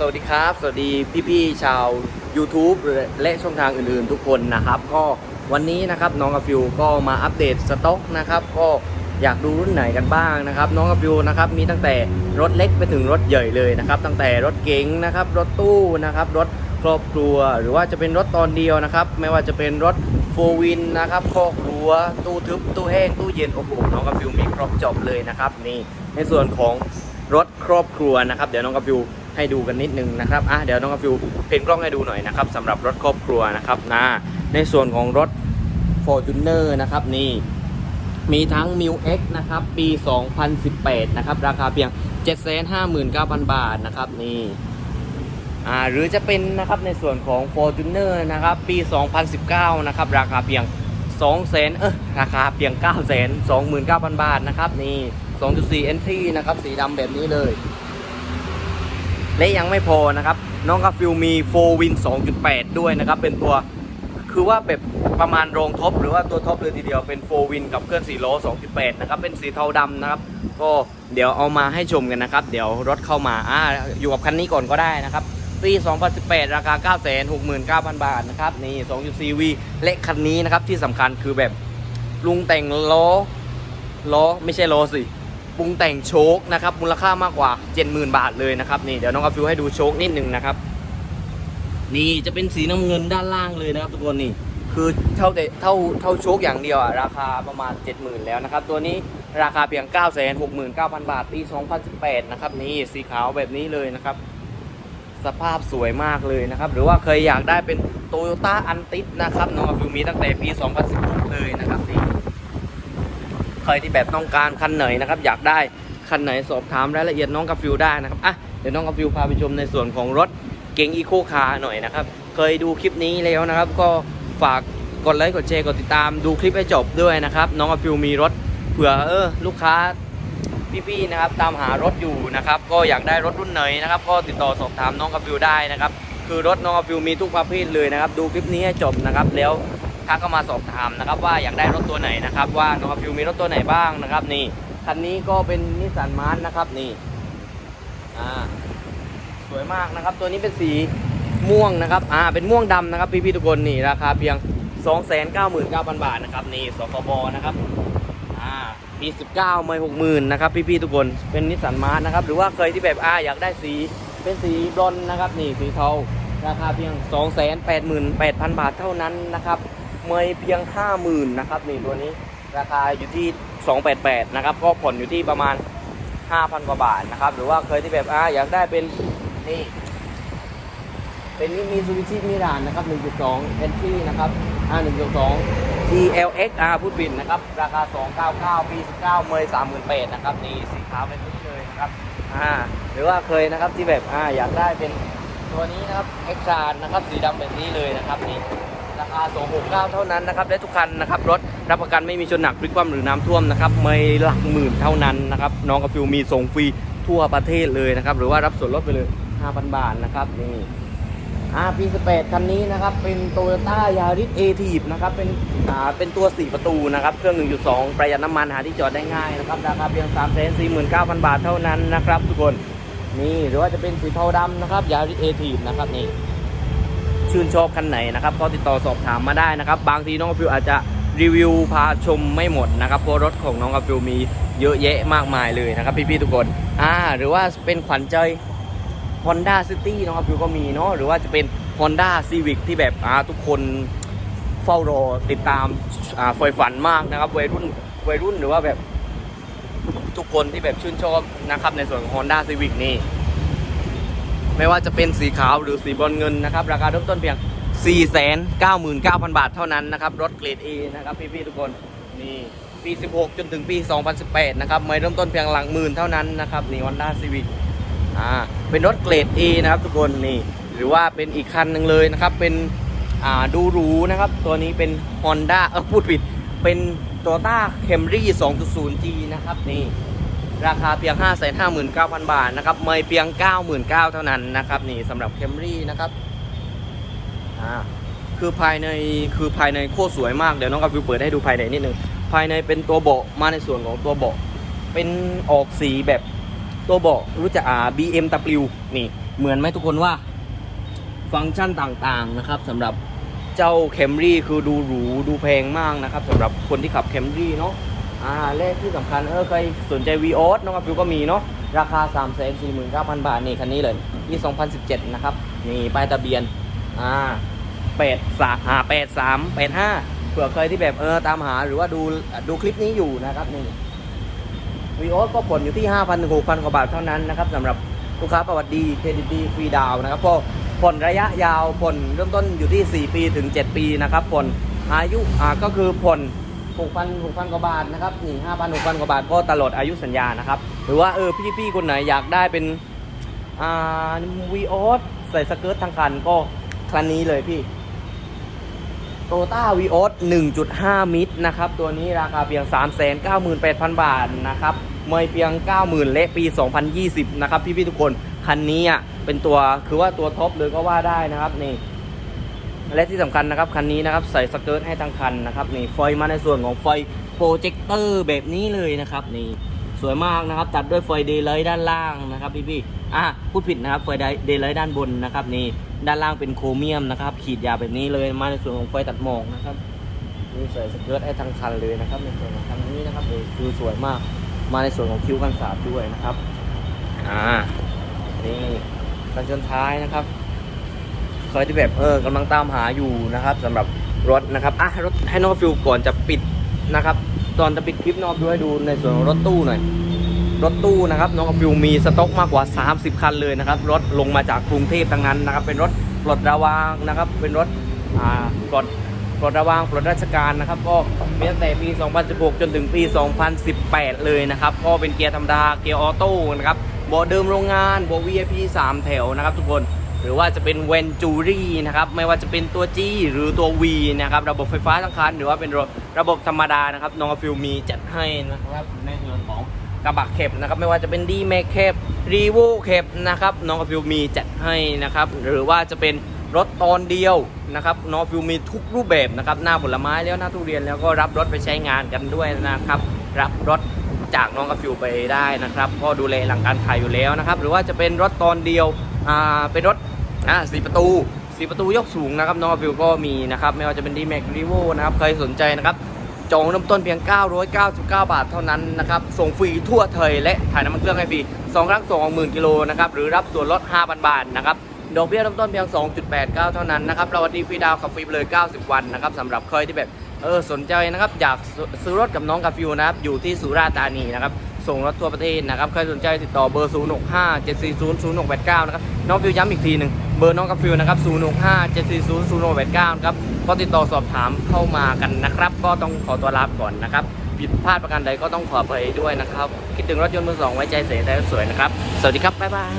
สวัสดีครับ สวัสดีพี่ๆชาว YouTube และช่องทางอื่นๆทุกคนนะครับ ก็วันนี้นะครับน้องกาฟิวก็มาอัปเดตสต็อกนะครับ ก็อยากดูรุ่นไหนกันบ้างนะครับ น้องกาฟิวนะครับมีตั้งแต่รถเล็กไปถึงรถใหญ่เลยนะครับ ตั้งแต่รถเก๋งนะครับรถตู้นะครับรถครอบครัว หรือว่าจะเป็นรถตอนเดียวนะครับ ไม่ว่าจะเป็นรถโฟวินนะครับครอบครัว ตู้ทึบตู้แห้งตู้เย็นโอ้โหน้องกาฟิวมีครบจบเลยนะครับนี่ในส่วนของรถครอบครัวนะครับ เดี๋ยวน้องกาฟิว ให้ดูกันนิดนึงนะครับอะเดี๋ยวน้องกาฟิวเพนกล้องให้ดูหน่อยนะครับสำหรับรถครอบครัวนะครับนะในส่วนของรถ Fortuner นะครับนี่มีทั้ง m i l X นะครับปี 2018 นะครับ ราคาเพียง 759,000 บาทนะครับนี่อ่าหรือจะเป็นนะครับในส่วนของ Fortuner นะครับปี 2019 นะครับ ราคาเพียง 2 0 0 0 0เออราคาเพียง 9 2 9 0 0 0 บาทนะครับนี่ 2.4 NT นะครับสีดำแบบนี้เลย และยังไม่พอนะครับ น้องกาฟิลมี4 Win 2.8 ด้วยนะครับ เป็นตัวคือว่าแบบประมาณโรงท็อปหรือว่าตัวท็อปเลยทีเดียวเป็น4 Win กับเครื่อง4ล้อ2.8 นะครับ เป็นสีเทาดำนะครับ ก็เดี๋ยวเอามาให้ชมกันนะครับ เดี๋ยวรถเข้ามาอ่าอยู่กับคันนี้ก่อนก็ได้นะครับปี 2018 ราคา 969,000 บาทนะครับ นี่ 2.4V และคันนี้นะครับที่สำคัญคือแบบลุงแต่งล้อล้อไม่ใช่ล้อสิ ปรุงแต่งโชคนะครับมูลค่ามากกว่า 70,000 บาทเลยนะครับนี่เดี๋ยวน้องกาฟิวให้ดูโชคนิดนึงนะครับ นี่จะเป็นสีน้ำเงินด้านล่างเลยนะครับทุกคนนี่คือเท่าแต่เท่าเท่าโชคอย่างเดียวอะราคาประมาณ 70,000 แล้วนะครับ ตัวนี้ราคาเพียง 969,000 บาทปี2018 นะครับนี่สีขาวแบบนี้เลยนะครับ สภาพสวยมากเลยนะครับ หรือว่าเคยอยากได้เป็นโตโยต้าอันติสนะครับน้องกาฟิวมีตั้งแต่ปี 2016 เลยนะครับนี่ ใครที่แบบต้องการคันไหนนะครับอยากได้คันไหนสอบถามรายละเอียดน้องกาฟิวได้นะครับอะเดี๋ยวน้องกาฟิวพาไปชมในส่วนของรถเก๋งอีโคคาร์หน่อยนะครับเคยดูคลิปนี้แล้วนะครับ ก็ฝากกดไลค์กดแชร์กดติดตามดูคลิปให้จบด้วยนะครับน้องกาฟิวมีรถเผื่อเออลูกค้าพี่ๆนะครับตามหารถอยู่นะครับก็อยากได้รถรุ่นไหนนะครับ ก็ติดต่อสอบถามน้องกาฟิวได้นะครับคือรถน้องกาฟิวมีทุกประเภทเลยนะครับ ดูคลิปนี้ให้จบนะครับแล้ว ทักเข้ามาสอบถามนะครับว่าอยากได้รถตัวไหนนะครับว่าน้องฟิวมีรถตัวไหนบ้างนะครับนี่คันนี้ก็เป็นนิสสันมาร์ทนะครับนี่อ่าสวยมากนะครับ ตัวนี้เป็นสีม่วงนะครับอ่าเป็นม่วงดำนะครับพี่ๆทุกคนนี่ราคาเพียง 299,000 บาทนะครับนี่สคบนะครับอ่าปี19ไม่60,000นะครับพี่ๆทุกคนเป็นนิสสันมาร์ทนะครับหรือว่าเคยที่แบบอ่าอยากได้สีเป็นสีบรอนนะครับนี่สีเทาราคาเพียง 288,000 บาทเท่านั้นนะครับ เมยเพียง 50,000นะครับนี่ตัวนี้ราคาอยู่ที่ 288นะครับก็ผ่อนอยู่ที่ประมาณ 5,000 กว่าบาทนะครับ หรือว่าเคยที่แบบอ่าอยากได้เป็นนี่ เป็นมิมีซูบิชิมิรานนะครับ 1.2 n t นะครับอ่า1.2 TLX อ่าพูดบินนะครับ ราคา 299ปี19เมย์38,000นะครับนี่สีขาวเป็นนี้เลยนะครับอ่าหรือว่าเคยนะครับที่แบบอ่าอยากได้เป็นตัวนี้นะครับเอ็กซานนะครับสีดำแบบนี้เลยนะครับนี่ ราคา 269 เท่านั้นนะครับและทุกคันนะครับรถรับประกันไม่มีชนหนักพลิกคว่ำหรือน้ำท่วมนะครับไม่หลักหมื่นเท่านั้นนะครับน้องกับฟิวมีส่งฟรีทั่วประเทศเลยนะครับหรือว่ารับส่วนลดไปเลย 5,000 บาทนะครับนี่อ่าปี18คันนี้นะครับเป็นโตโยต้ายาริสเอทีฟนะครับเป็นอ่าเป็นตัว 4 ประตูนะครับเครื่อง 1.2 ประหยัดน้ำมันหาที่จอดได้ง่ายนะครับราคาเพียง 349,000 บาทเท่านั้นนะครับทุกคนนี่หรือว่าจะเป็นสีเทาดำนะครับยาริสเอทีฟนะครับนี่ ชื่นชอบคันไหนนะครับก็ติดต่อสอบถามมาได้นะครับ บางทีน้องกาฟิวอาจจะรีวิวพาชมไม่หมดนะครับเพราะรถของน้องกาฟิวมีเยอะแยะมากมายเลยนะครับ พี่ๆทุกคนอ่าหรือว่าเป็นขวัญใจ Honda City น้องกาฟิวก็มีเนาะหรือว่าจะเป็น Honda Civic ที่แบบอ่าทุกคนเฝ้ารอติดตามอ่าใฝ่ฝันมากนะครับวัยรุ่นวัยรุ่นหรือว่าแบบทุกคนที่แบบชื่นชอบนะครับในส่วนของ Honda Civic นี่ ไม่ว่าจะเป็นสีขาวหรือสีบรอนเงินนะครับ ราคาเริ่มต้นเพียง 499,000 บาทเท่านั้นนะครับ รถเกรด A นะครับพี่ๆทุกคนนี่ปี 16 จนถึงปี 2018 นะครับไม่เริ่มต้นเพียงหลังหมื่นเท่านั้นนะครับนี่ Honda Civic อ่าเป็นรถเกรด A นะครับทุกคนนี่หรือว่าเป็นอีกคันหนึ่งเลยนะครับ เป็นอ่าดูหรูนะครับ ตัวนี้เป็น Honda เออพูดผิด เป็น Toyota Camry 2.0G นะครับนี่ ราคาเพียง 559,000 บาทนะครับไม่เพียง 99,000 เท่านั้นนะครับนี่สำหรับ Camry นะครับอ่าคือภายในคือภายในโคตรสวยมากเดี๋ยวน้องกาฟิวเปิดให้ดูภายในนิดนึงภายในเป็นตัวเบาะมาในส่วนของตัวเบาะเป็นออกสีแบบตัวเบาะรู้จักอ่า BMW นี่เหมือนไหมทุกคนว่า ฟังก์ชันต่างๆนะครับสำหรับเจ้า Camry คือดูหรูดูแพงมากนะครับสำหรับคนที่ขับ Camry เนาะ อ่าเลขที่สำคัญเออใครสนใจ v ีออสน้องกับฟิวก็มีเนาะราคา 3 4 9 0 0 0 บาทนี่คันนี้เลยปี2017 นะครับ นี่ป้ายทะเบียนอ่า8 3อ่า8 3 8 5เผื่อใครที่แบบเออตามหาหรือว่าดูดูคลิปนี้อยู่นะครับนี่วีโอก็ผลอยู่ที่ 5,000ถึง6,000 กว่าบาทเท่านั้นนะครับสำหรับลูกค้าประวัติดีเครดิตดีฟรีดาวนะครับก็ผ่อนระยะยาวผ่อนเริ่มต้นอยู่ที่ 4 ปีถึง 7 ปีนะครับผ่อนอายุอ่าก็คือผ่อน 6,000 6,000 กว่าบาทนะครับนี่5,000 6,000 กว่าบาทก็ตลอดอายุสัญญานะครับ หรือว่าเออพี่ๆคนไหนอยากได้เป็นอ่าวีโอสใส่สเกิร์ตทางคันก็คันนี้เลยพี่โตต้าวีออส1.5 มิตรนะครับ ตัวนี้ราคาเพียง 398,000 บาทนะครับไม่เพียง 90,000และปี 2020 นะครับ พี่ๆทุกคน คันนี้อะเป็นตัวคือว่าตัวท็อปเลยก็ว่าได้นะครับนี่ และที่สำคัญนะครับคันนี้นะครับใส่สเกิร์ตให้ทั้งคันนะครับนี่ไฟมาในส่วนของไฟโปรเจคเตอร์แบบนี้เลยนะครับนี่สวยมากนะครับตัดด้วยไฟเดย์ไลท์ด้านล่างนะครับพี่ๆอะพูดผิดนะครับไฟเดย์ไลท์ด้านบนนะครับนี่ด้านล่างเป็นโครเมียมนะครับขีดยาวแบบนี้เลยมาในส่วนของไฟตัดหมอกนะครับนี่ใส่สเกิร์ตให้ทั้งคันเลยนะครับในส่วนของคันนี้นะครับนี่คือสวยมากมาในส่วนของคิ้วกันสาดด้วยนะครับอ่านี่กันชนท้ายนะครับ ใครที่แบบเออกำลังตามหาอยู่นะครับสำหรับรถนะครับอะรถให้น้องฟิวก่อนจะปิดนะครับ ตอนจะปิดคลิปน้องฟิวให้ดูในส่วนรถตู้หน่อยรถตู้นะครับน้องฟิวมีสต็อกมากกว่า 30 คันเลยนะครับ รถลงมาจากกรุงเทพทั้งนั้นนะครับ เป็นรถปลดระวางนะครับ เป็นรถอ่าปลดปลดระวางปลดราชการนะครับ ก็มีตั้งแต่ปี 2016 จนถึงปี 2018 เลยนะครับ ก็เป็นเกียร์ธรรมดาเกียร์ออโต้นะครับบาะเดิมโรงงานบาะ VIP 3 แถวนะครับทุกคน หรือว่าจะเป็นเวนจูรี่นะครับไม่ว่าจะเป็นตัว G หรือตัว V นะครับระบบไฟฟ้าทั้งคันหรือว่าเป็นระบบธรรมดานะครับน้องฟิลมีจัดให้นะครับในส่วนของกระบะเข็บนะครับไม่ว่าจะเป็นดีแม็กเข็บรีโวเข็บนะครับน้องฟิลมีจัดให้นะครับหรือว่าจะเป็นรถตอนเดียวนะครับน้องฟิลมีทุกรูปแบบนะครับหน้าผลไม้แล้วหน้าทุเรียนแล้วก็รับรถไปใช้งานกันด้วยนะครับ รับรถจากน้องกาฟิวไปได้นะครับ ก็ดูแลหลังการขายอยู่แล้วนะครับ หรือว่าจะเป็นรถตอนเดียว อ่าเป็นรถอ่าสี่ประตูสีประตูยกสูงนะครับน้องฟิวก็มีนะครับไม่ว่าจะเป็นดีแม็กรีโวนะครับใครสนใจนะครับจองเริ่มต้นเพียง 999 บาทเท่านั้นนะครับ ส่งฟรีทั่วไทยและถ่ายน้ำมันเครื่องให้ฟรี 2 ครั้งส่งหมื่นกิโลนะครับ หรือรับส่วนลด 5,000 บาทนะครับ ดอกเบี้ยเริ่มต้นเพียง 2.89 เท่านั้นนะครับเราวันดีฟรีดาวน์ขับฟรีเลย 90 วันนะครับสำหรับใครที่แบบ เออ สนใจนะครับ อยากซื้อรถกับน้องกาฟิวนะครับ อยู่ที่สุราษฎร์ธานีนะครับ ส่งรถทั่วประเทศนะครับ ใครสนใจติดต่อเบอร์ 0 6 5 7 4 0 0 6 8 9 นะครับ น้องฟิวย้ำอีกทีหนึ่งเบอร์น้องกับฟิวนะครับ 0 6 5 7 4 0 0 6 8 9 นะครับ ก็ติดต่อสอบถามเข้ามากันนะครับ ก็ต้องขอตัวลาไปก่อนนะครับ ผิดพลาดประการใดก็ต้องขออภัยด้วยนะครับ คิดถึงรถยนต์มือสองไว้ใจเสียแต่สวยนะครับ สวัสดีครับ บ๊ายบาย